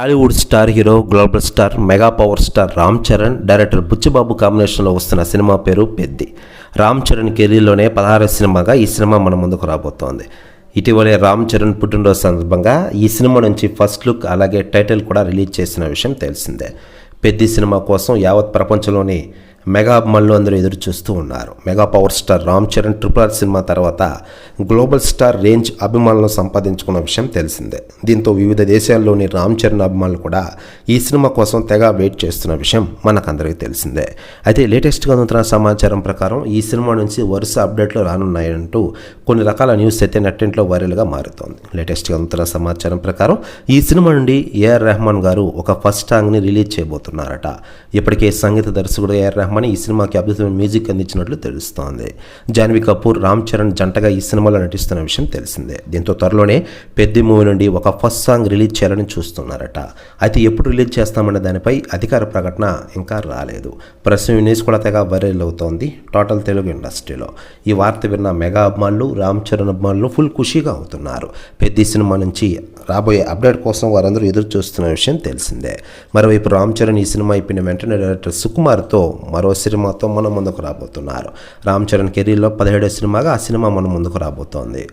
Tollywood star hero global star mega power star Ram Charan director Buchi Babu కాంబినేషన్లో వస్తున్న cinema పేరు పెద్ది. రామ్ చరణ్ కెరీర్లోనే పదహారు సినిమాగా ఈ సినిమా మన ముందుకు రాబోతోంది. ఇటీవలే రామ్ చరణ్ పుట్టినరోజు సందర్భంగా ఈ సినిమా నుంచి ఫస్ట్ లుక్ అలాగే టైటిల్ కూడా రిలీజ్ చేసిన విషయం తెలిసిందే. పెద్ది సినిమా కోసం యావత్ ప్రపంచంలోని మెగా అభిమానులు అందరూ ఎదురు చూస్తూ ఉన్నారు. Mega power star Ram Charan triple R cinema తర్వాత గ్లోబల్ స్టార్ రేంజ్ అభిమానులను సంపాదించుకున్న విషయం తెలిసిందే. దీంతో వివిధ దేశాల్లోని రామ్ చరణ్ అభిమానులు కూడా ఈ సినిమా కోసం తెగ వెయిట్ చేస్తున్న విషయం మనకందరికీ తెలిసిందే. అయితే లేటెస్ట్గా అందుతున్న సమాచారం ప్రకారం ఈ సినిమా నుంచి వరుస అప్డేట్లు రానున్నాయంటూ కొన్ని రకాల న్యూస్ అయితే నెట్టింట్లో వైరల్గా మారుతోంది. లేటెస్ట్గా అందుతున్న సమాచారం ప్రకారం ఈ సినిమా నుండి ఏఆర్ రెహమాన్ గారు ఒక ఫస్ట్ సాంగ్ని రిలీజ్ చేయబోతున్నారట. ఇప్పటికే సంగీత దర్శకుడు ఏఆర్ రెహమాన్ ఈ సినిమాకి అద్భుతమైన మ్యూజిక్ అందించినట్లు తెలుస్తోంది. జాన్వీ కపూర్ రామ్ చరణ్ జంటగా ఈ సినిమాలో నటిస్తున్న విషయం తెలిసిందే. దీంతో త్వరలోనే పెద్ద మూవీ నుండి ఒక ఫస్ట్ సాంగ్ రిలీజ్ చేయాలని చూస్తున్నారట. అయితే ఎప్పుడు రిలీజ్ చేస్తామనే దానిపై అధికార ప్రకటన ఇంకా రాలేదు. ప్రస్తుతం న్యూస్ కూడా తెగ వైరల్ అవుతోంది టోటల్ తెలుగు ఇండస్ట్రీలో. ఈ వార్త విన్న మెగా అభిమానులు రామ్ చరణ్ అభిమానులు ఫుల్ ఖుషీగా అవుతున్నారు. పెద్ద సినిమా నుంచి రాబోయే అప్డేట్ కోసం వారందరూ ఎదురు చూస్తున్న విషయం తెలిసిందే. మరోవైపు రామ్ చరణ్ ఈ సినిమా అయిపోయిన వెంటనే డైరెక్టర్ సుకుమార్తో మరో సినిమాతో మన ముందుకు రాబోతున్నారు. రామ్ చరణ్ కెరీర్లో పదిహేడో సినిమాగా ఆ సినిమా మన ముందుకు రాబోతోంది.